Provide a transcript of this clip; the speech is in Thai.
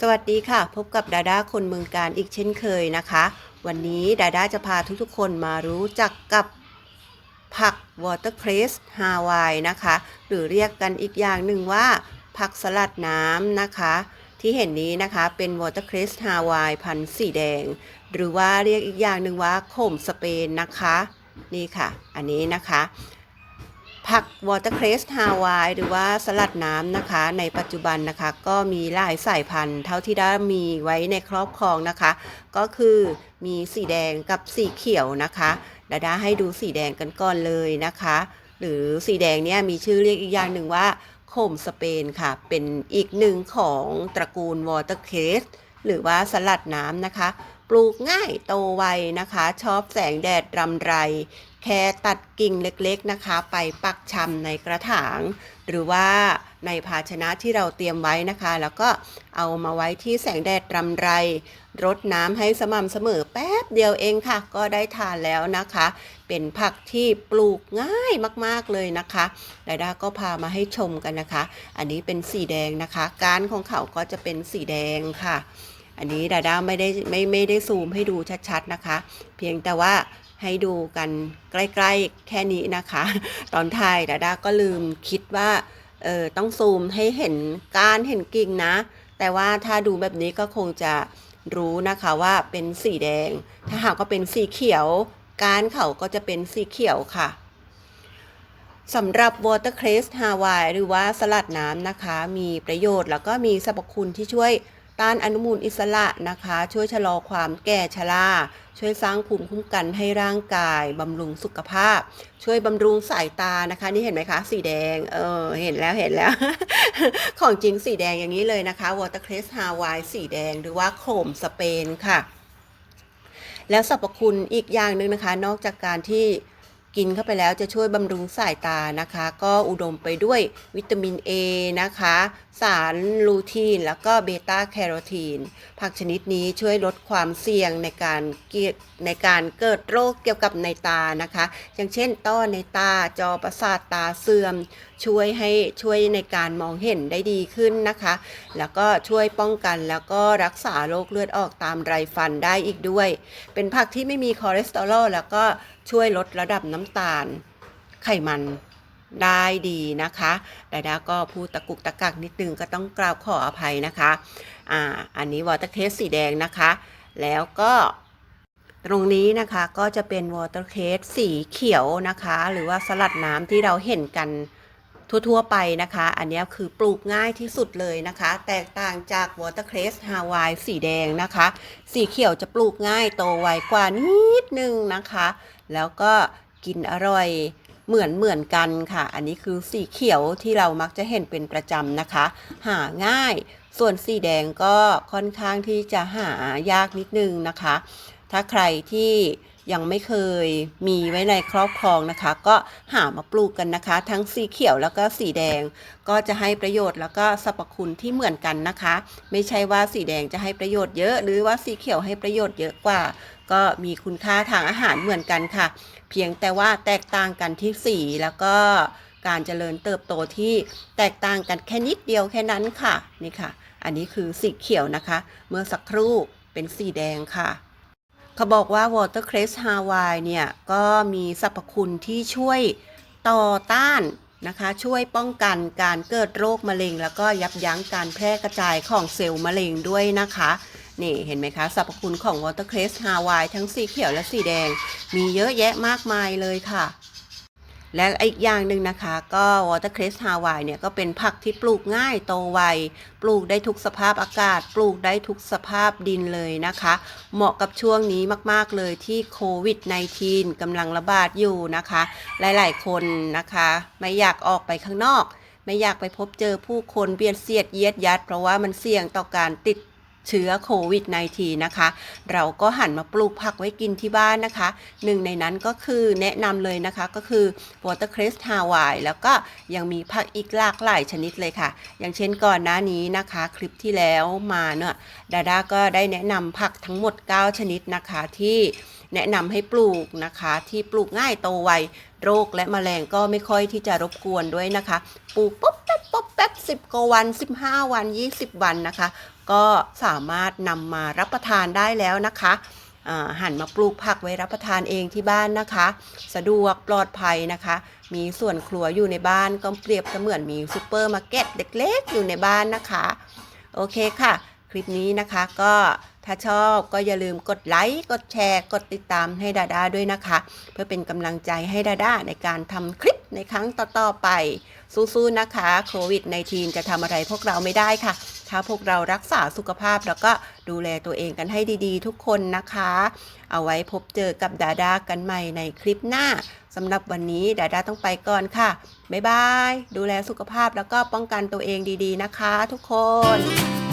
สวัสดีค่ะ พบกับดาด้าคนเมืองการอีกเช่นเคยนะคะ วันนี้ดาด้าจะพาทุกๆคนมารู้จักกับผักวอเตอร์เครสฮาวายนะคะ หรือเรียกกันอีกอย่างหนึ่งว่า ผักสลัดน้ำนะคะ ที่เห็นนี้นะคะเป็นวอเตอร์เครสฮาวายพันธุ์สีแดง หรือว่าเรียกอีกอย่างหนึ่งว่าโขมสเปนนะคะ นี่ค่ะ อันนี้นะคะ ผักวอเตอร์เครสฮาวายหรือว่าสลัดน้ำนะคะ ในปัจจุบันนะคะก็มีหลายสายพันธุ์ เท่าที่ได้มีไว้ในครอบครองนะคะ ก็คือมีสีแดงกับสีเขียวนะคะดาดาให้ดูสีแดงกันก่อนเลยนะคะ หรือสีแดงเนี่ยมีชื่อเรียกอีกอย่างหนึ่งว่าโคมสเปนค่ะ เป็นอีกหนึ่งของตระกูลวอเตอร์เครสหรือว่าสลัดน้ำนะคะ ปลูกง่ายโตไวนะคะ ชอบแสงแดดรำไร แค่ตัดกิ่งเล็กๆนะคะ ไปปักชำในกระถาง หรือว่าในภาชนะที่เราเตรียมไว้นะคะ แล้วก็เอามาไว้ที่แสงแดดรำไร รดน้ำให้สม่ำเสมอแป๊บเดียวเองค่ะ ก็ได้ทานแล้วนะคะ เป็นผักที่ปลูกง่ายมากๆเลยนะคะดาด้าก็พามาให้ชมกันนะคะ อันนี้เป็นสีแดงนะคะ การของเขาก็จะเป็นสีแดงค่ะ อันนี้ดาด้าไม่ได้ไม่ไม่ได้ซูมให้ดูชัดๆนะคะ เพียงแต่ว่า ให้ดูกันใกล้ๆแค่นี้นะคะ ตอนถ่ายดาด้าก็ลืมคิดว่าเออต้องซูมให้เห็นก้านเห็นกิ่งนะ แต่ว่าถ้าดูแบบนี้ก็คงจะรู้นะคะว่าเป็นสีแดง ถ้าหากว่าเป็นสีเขียว ก้านเขาก็จะเป็นสีเขียวค่ะสำหรับ Watercress Hawaii หรือว่าสลัดน้ำนะคะ มีประโยชน์แล้วก็มีสรรพคุณที่ช่วย ต้านอนุมูลอิสระนะคะ ช่วยชะลอความแก่ชราช่วยสร้างภูมิคุ้มกันให้ร่างกายบำรุงสุขภาพ ช่วยบำรุงสายตานะคะ นี่เห็นไหมคะ สีแดงเออเห็นแล้วเห็นแล้ว ของจริงสีแดงอย่างนี้เลยนะคะ Watercress Hawaii สีแดงหรือว่าโขมสเปนค่ะ แล้วสรรพคุณอีกอย่างหนึ่งนะคะ นอกจากการที่ กินเข้าไปแล้วจะช่วยบำรุงสายตานะคะ ก็อุดมไปด้วยวิตามิน A นะคะ สารลูทีน แล้วก็เบต้าแคโรทีน ผักชนิดนี้ช่วยลดความเสี่ยงในการเกิดในการเกิดโรคเกี่ยวกับในตานะคะ อย่างเช่นต้อในตาจอประสาทตาเสื่อมช่วยให้ช่วยในการมองเห็นได้ดีขึ้นนะคะ แล้วก็ช่วยป้องกันแล้วก็รักษาโรคเลือดออกตามไรฟันได้อีกด้วย เป็นผักที่ไม่มีคอเลสเตอรอลแล้วก็ช่วยลดระดับน้ำตาลไขมันได้ดีนะคะดาดาก็พูดตะกุกตะกักนิดนึงก็ต้องกล่าวขออภัยนะคะ อ่า อันนี้วอเตอร์เคสสีแดงนะคะ แล้วก็ตรงนี้นะคะก็จะเป็นวอเตอร์เคสสีเขียวนะคะ หรือว่าสลัดน้ำที่เราเห็นกัน ทั่ว ๆ ไปนะคะ อันนี้คือปลูกง่ายที่สุดเลยนะคะ แตกต่างจากวอเตอร์เคสฮาวายสีแดงนะคะ สีเขียวจะปลูกง่ายโตไวกว่านิดนึงนะคะ แล้วก็กินอร่อยเหมือนเหมือนกันค่ะ อันนี้คือสีเขียวที่เรามักจะเห็นเป็นประจำนะคะ หาง่าย ส่วนสีแดงก็ค่อนข้างที่จะหายากนิดนึงนะคะ ถ้าใครที่ ยังไม่เคยมีไว้ในครอบครองนะคะ ก็หามาปลูกกันนะคะ ทั้งสีเขียวแล้วก็สีแดง ก็จะให้ประโยชน์แล้วก็สรรพคุณที่เหมือนกันนะคะ ไม่ใช่ว่าสีแดงจะให้ประโยชน์เยอะ หรือว่าสีเขียวให้ประโยชน์เยอะกว่า ก็มีคุณค่าทางอาหารเหมือนกันค่ะ เพียงแต่ว่าแตกต่างกันที่สีแล้วก็การเจริญเติบโตที่แตกต่างกันแค่นิดเดียวแค่นั้นค่ะนี่ค่ะ อันนี้คือสีเขียวนะคะ เมื่อสักครู่เป็นสีแดงค่ะ เขาบอกว่า Watercress Hawaii เนี่ย ก็มีสรรพคุณที่ช่วยต่อต้านนะคะ ช่วยป้องกันการเกิดโรคมะเร็ง แล้วก็ยับยั้งการแพร่กระจายของเซลล์มะเร็งด้วยนะคะนี่เห็นไหมคะสรรพคุณของ Watercress Hawaii ทั้งสีเขียวและสีแดง มีเยอะแยะมากมายเลยค่ะ และอีกอย่างหนึ่งนะคะ ก็ Watercress Hawaii เนี่ยก็เป็นผักที่ปลูกง่ายโตไว ปลูกได้ทุกสภาพอากาศ ปลูกได้ทุกสภาพดินเลยนะคะ เหมาะกับช่วงนี้มากๆเลยที่โควิด -19 กำลังระบาดอยู่นะคะ หลายๆคนนะคะ ไม่อยากออกไปข้างนอก ไม่อยากไปพบเจอผู้คนเบียดเสียดเยียดยัด เพราะว่ามันเสี่ยงต่อการติด เชื้อโควิด -19 นะคะ เราก็หันมาปลูกผักไว้กินที่บ้านนะคะ หนึ่งในนั้นก็คือแนะนำเลยนะคะก็คือ Watercress Hawaii แล้วก็ยังมีผักอีกหลากหลายชนิดเลยค่ะ อย่างเช่นก่อนหน้านี้นะคะ คลิปที่แล้วมาเนอะดาดาก็ได้แนะนำผักทั้งหมด 9 ชนิดนะคะที่แนะนำให้ปลูกนะคะที่ปลูกง่ายโตไวโรคและแมลงก็ไม่ค่อยที่จะรบกวนด้วยนะคะ ปลูกปุ๊บ แป๊บปุ๊บแป๊บสิบกว่าวัน 15 วัน 20 วันนะคะ ก็สามารถนำมารับประทานได้แล้วนะคะหันมาปลูกผักไว้รับประทานเองที่บ้านนะคะ สะดวกปลอดภัยนะคะ มีส่วนครัวอยู่ในบ้านก็เปรียบเสมือนมีซูเปอร์มาร์เก็ตเล็กๆ อยู่ในบ้านนะคะ โอเคค่ะ คลิปนี้นะคะก็ถ้าชอบก็อย่าลืมกดไลค์กดแชร์ กดติดตามให้ดาด้าด้วยนะคะ เพื่อเป็นกำลังใจให้ดาด้าในการทำคลิป ในครั้งต่อๆไป สู้ๆนะคะโควิด -19 จะทำอะไรพวกเราไม่ได้ค่ะ ถ้าพวกเรารักษาสุขภาพแล้วก็ดูแลตัวเองกันให้ดีๆ ทุกคนนะคะ เอาไว้พบเจอกับดาดากันใหม่ในคลิปหน้าสำหรับวันนี้ดาดาต้องไปก่อนค่ะ บ๊ายบาย ดูแลสุขภาพแล้วก็ป้องกันตัวเองดีๆนะคะ ทุกคน